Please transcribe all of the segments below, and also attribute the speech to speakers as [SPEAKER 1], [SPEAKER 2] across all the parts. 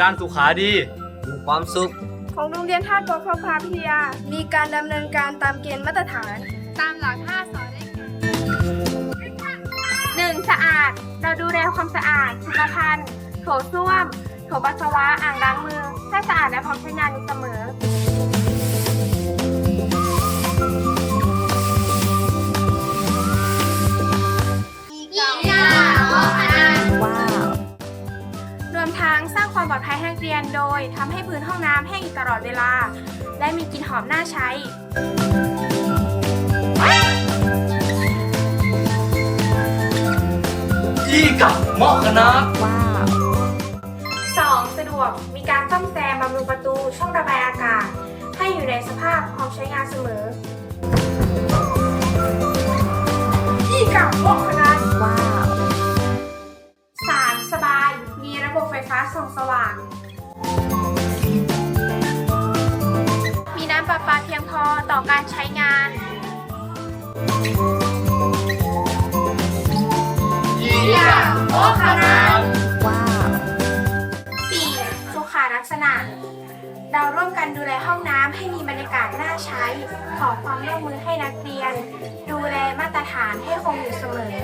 [SPEAKER 1] การสุขาดี
[SPEAKER 2] มีความสุข
[SPEAKER 3] ของโรงเรียนท่าตัวพระพาพิทยา มีการดำเนินการตามเกณฑ์มาตรฐาน
[SPEAKER 4] ตามหลัก5สอนได้แก่หนึ่งสะอาด เราดูแลความสะอาดสุขภัณฑ์โถส้วม โถปัสสาวะ อ่างล้างมือ ให้สะอาดและพร้อมใช้งานอยู่เสมอ ลอดภัยให้นักเรียนโดยทำให้พื้นห้องน้ำแห้งอยู่ตลอดเวลา และมีกลิ่นหอมน่าใช้
[SPEAKER 1] อีกับเหมาะขนาด
[SPEAKER 4] 2. สะดวกมีการซ่อมแซมบำรุงประตูช่องระบายอากาศ ให้อยู่ในสภาพพร้อมใช้งานเสมออี ส่องสว่าง มีน้ำประปาเพียงพอต่อการใช้งาน
[SPEAKER 1] อีกับเหมาะขนาด
[SPEAKER 4] 4. สุขาลักษณะ เราร่วมกันดูแลห้องน้ำให้มีบรรยากาศน่าใช้ ขอความร่วมมือให้นักเรียน ดูแลมาตรฐานให้คงอยู่เสมอ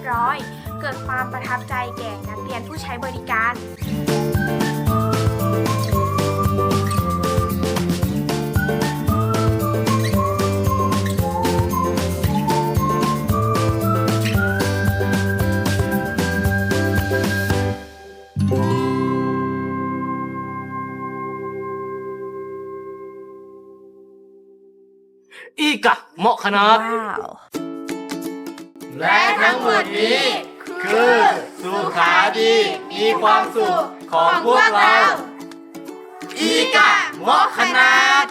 [SPEAKER 4] บร้อย เกิดความประทับใจแก่นักเรียนผู้ใช้บริการ
[SPEAKER 1] อีกับเหมาะขนาด และทั้งหมดนี้ คือสุขาดีมีความสุขของพวกเรา อีกะมอขนาด